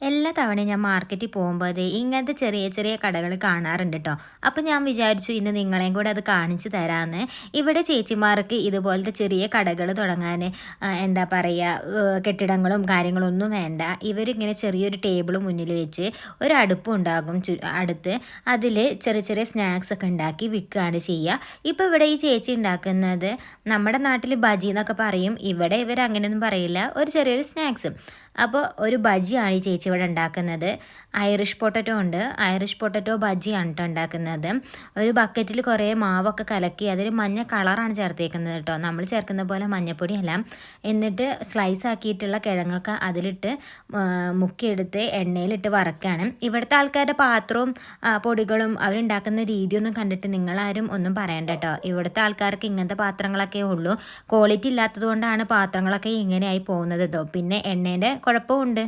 എല്ലാ തവണയും ഞാൻ മാർക്കറ്റിൽ പോകുമ്പോൾ ഇങ്ങനത്തെ ചെറിയ ചെറിയ കടകൾ കാണാറുണ്ട് കേട്ടോ അപ്പം ഞാൻ വിചാരിച്ചു ഇന്ന് നിങ്ങളെയും കൂടെ അത് കാണിച്ചു തരാമെന്ന് ഇവിടെ ചേച്ചിമാർക്ക് ഇതുപോലത്തെ ചെറിയ കടകൾ തുടങ്ങാൻ എന്താ പറയുക കെട്ടിടങ്ങളും കാര്യങ്ങളും ഒന്നും വേണ്ട. ഇവരിങ്ങനെ ചെറിയൊരു ടേബിൾ മുന്നിൽ വെച്ച് ഒരു അടുപ്പും ഉണ്ടാകും അടുത്ത്. അതിൽ ചെറിയ ചെറിയ സ്നാക്സ് ഒക്കെ ഉണ്ടാക്കി വിൽക്കുകയാണ് ചെയ്യുക ഇപ്പോൾ ഇവിടെ ഈ ചേച്ചി ഉണ്ടാക്കുന്നത് നമ്മുടെ നാട്ടിൽ ബജി എന്നൊക്കെ പറയും. ഇവിടെ ഇവർ അങ്ങനെയൊന്നും പറയില്ല. ഒരു ചെറിയൊരു സ്നാക്സ്. അപ്പോൾ ഒരു ബജിയാണ് ഈ ചേച്ചി ഇവിടെ ഉണ്ടാക്കുന്നത്. ഐറിഷ് പൊട്ടറ്റോ ഉണ്ട്. ഐറിഷ് പൊട്ടറ്റോ ബജിയാണ് കേട്ടോ ഉണ്ടാക്കുന്നത്. ഒരു ബക്കറ്റിൽ കുറേ മാവൊക്കെ കലക്കി അതിൽ മഞ്ഞ കളറാണ് ചേർത്തേക്കുന്നത് കേട്ടോ നമ്മൾ ചേർക്കുന്ന പോലെ മഞ്ഞപ്പൊടിയല്ല. എന്നിട്ട് സ്ലൈസ് ആക്കിയിട്ടുള്ള കിഴങ്ങൊക്കെ അതിലിട്ട് മുക്കിയെടുത്ത് എണ്ണയിലിട്ട് വറക്കുകയാണ് ഇവിടുത്തെ ആൾക്കാരുടെ പാത്രവും പൊടികളും അവരുണ്ടാക്കുന്ന രീതിയൊന്നും കണ്ടിട്ട് നിങ്ങളാരും ഒന്നും പറയണ്ട കേട്ടോ ഇവിടുത്തെ ആൾക്കാർക്ക് ഇങ്ങനത്തെ പാത്രങ്ങളൊക്കെ ഉള്ളൂ. ക്വാളിറ്റി ഇല്ലാത്തതുകൊണ്ടാണ് പാത്രങ്ങളൊക്കെ ഇങ്ങനെയായി പോകുന്നത് കേട്ടോ പിന്നെ എണ്ണേന്റെ കുഴപ്പമുണ്ട്